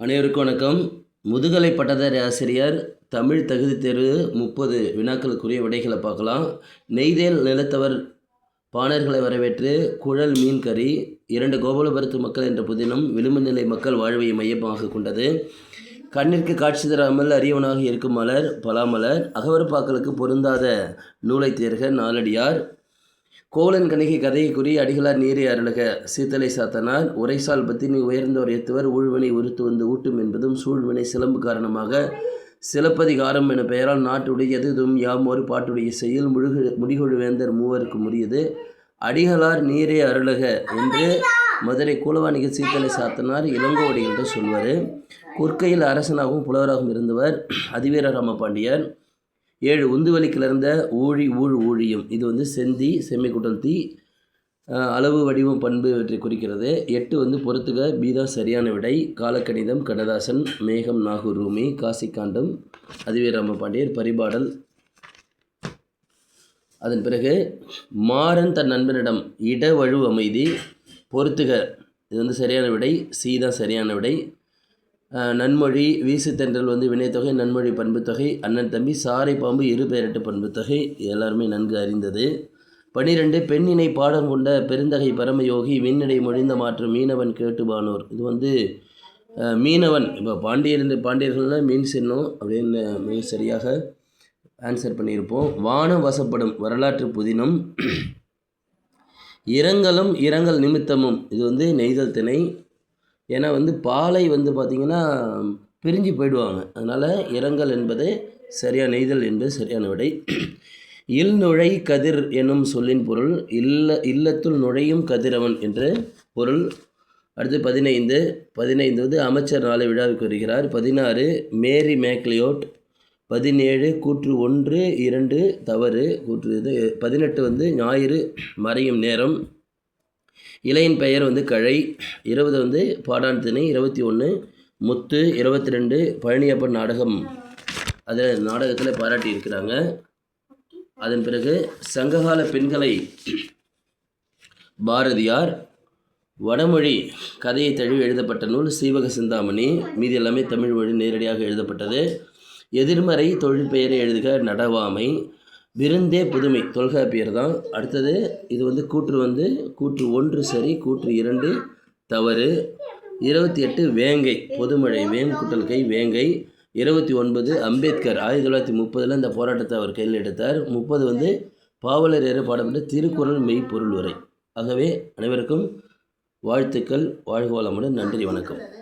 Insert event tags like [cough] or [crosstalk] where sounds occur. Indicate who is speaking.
Speaker 1: அனைவருக்கும் வணக்கம். முதுகலை பட்டதாரி ஆசிரியர் தமிழ் தகுதி தேர்வு முப்பது வினாக்களுக்குரிய விடைகளை பார்க்கலாம். நெய்தேல் நிலத்தவர் பாணர்களை வரவேற்று குழல் மீன் கறி இரண்டு கோபாலபுரத்து மக்கள் என்ற புதினம் விளிம்பு நிலை மக்கள் வாழ்வை மையமாக கொண்டது. கண்ணிற்கு காட்சி தராமல் அரியவனாக இருக்கும் மலர் பலாமலர் அகவரப்பாக்களுக்கு பொருந்தாத நூலை தேர்க நாலடியார் கோலன் கணிகை கதையை கூறி அடிகளார் நீரை அருளக. சீத்தலை சாத்தனார் உரைசால் பத்தினி உயர்ந்தோர் எத்துவர் ஊழ்வினை உறுத்து வந்து ஊட்டும் என்பதும் சூழ்வினை சிலம்பு காரணமாக சிலப்பதிகாரம் என பெயரால் நாட்டுடையதும் யாம் ஒரு பாட்டுடைய செயல் முழுகு முடிகொழுவேந்தர் மூவருக்கு உரியது. அடிகளார் நீரே அருளக என்று மதுரை கூலவாணிகள் சீத்தலை சாத்தனார் இளங்கோவடிகள்கிட்ட சொல்வார். குர்க்கையில் அரசனாகவும் புலவராகவும் இருந்தவர் அதிவீர ராமபாண்டியர். ஏழு உந்துவலி கிளர்ந்த ஊழி ஊழ் ஊழியும். இது வந்து செந்தி செம்மைக்குட்டல் தீ அளவு வடிவம் பண்பு இவற்றை குறிக்கிறது. எட்டு வந்து பொறுத்துக பீதா சரியான விடை காலக்கணிதம் கடதாசன் மேகம் நாகூர் ரூமி காசிக்காண்டம் அதிவீர ராமபாண்டியர் பரிபாடல். அதன் பிறகு மாறன் தன் நண்பனிடம் இடவழு அமைதி பொறுத்துக இது வந்து சரியான விடை சீதா சரியான விடை நன்மொழி வீசு தென்றல் வந்து வினைத்தொகை நன்மொழி பண்புத்தொகை அண்ணன் தம்பி சாரை பாம்பு இரு பண்புத்தொகை இது எல்லாருமே நன்கு அறிந்தது. பனிரெண்டு பெண்ணினை பாடம் கொண்ட பெருந்தகை பரமயோகி விண்ணடை மொழிந்த மாற்றும் மீனவன் கேட்டுபானோர். இது வந்து மீனவன். இப்போ பாண்டியர் பாண்டியர்கள்னா மீன் சின்னம் அப்படின்னு மிக சரியாக ஆன்சர் பண்ணியிருப்போம். வானம் வசப்படும் வரலாற்று புதினம். [clears throat] இரங்கலும் இரங்கல் நிமித்தமும். இது வந்து நெய்தல் திணை. ஏன்னா வந்து பாலை வந்து பார்த்திங்கன்னா பிரிஞ்சு போயிடுவாங்க. அதனால் இரங்கல் என்பது சரியான நெய்தல் என்பது சரியான விடை. இல் நுழை கதிர் என்னும் சொல்லின் பொருள் இல்ல இல்லத்துள் நுழையும் கதிரவன் என்று பொருள். அடுத்து பதினைந்து பதினைந்து வந்து அமைச்சர் நாளை விழாவுக்கு வருகிறார். பதினாறு மேரி மேக்லியோட். பதினேழு கூற்று ஒன்று இரண்டு தவறு. கூற்று இது பதினெட்டு வந்து ஞாயிறு மறையும் நேரம். இலையின் பெயர் வந்து கழை. இருபது வந்து பாடான் திணை இருபத்தி ஒன்று முத்து இருபத்தி ரெண்டு பழனியப்பன் நாடகம். அதில் நாடகத்தில் பாராட்டி இருக்கிறாங்க. அதன் பிறகு சங்ககால பெண்களை பாரதியார் வடமொழி கதையை தழுவி எழுதப்பட்ட நூல் சீவக சிந்தாமணி. மீதி எல்லாமே தமிழ் மொழி நேரடியாக எழுதப்பட்டது. எதிர்மறை தொழில் பெயரை எழுதுக நடவாமை. விருந்தே புதுமை. தொல்காப்பியர் தான். அடுத்தது இது வந்து கூற்று வந்து கூற்று ஒன்று சரி கூற்று இரண்டு தவறு. இருபத்தி எட்டு வேங்கை. பொதுமழை வேங்குட்டல் கை வேங்கை. இருபத்தி ஒன்பது அம்பேத்கர். ஆயிரத்தி தொள்ளாயிரத்தி முப்பதில் இந்த போராட்டத்தை அவர் கையில் எடுத்தார். முப்பது வந்து பாவலர் ஏற பாடப்பட்ட திருக்குறள் மெய்ப்பொருள் உரை ஆகவே அனைவருக்கும் வாழ்த்துக்கள். வாழ்க வளமுடன். நன்றி வணக்கம்.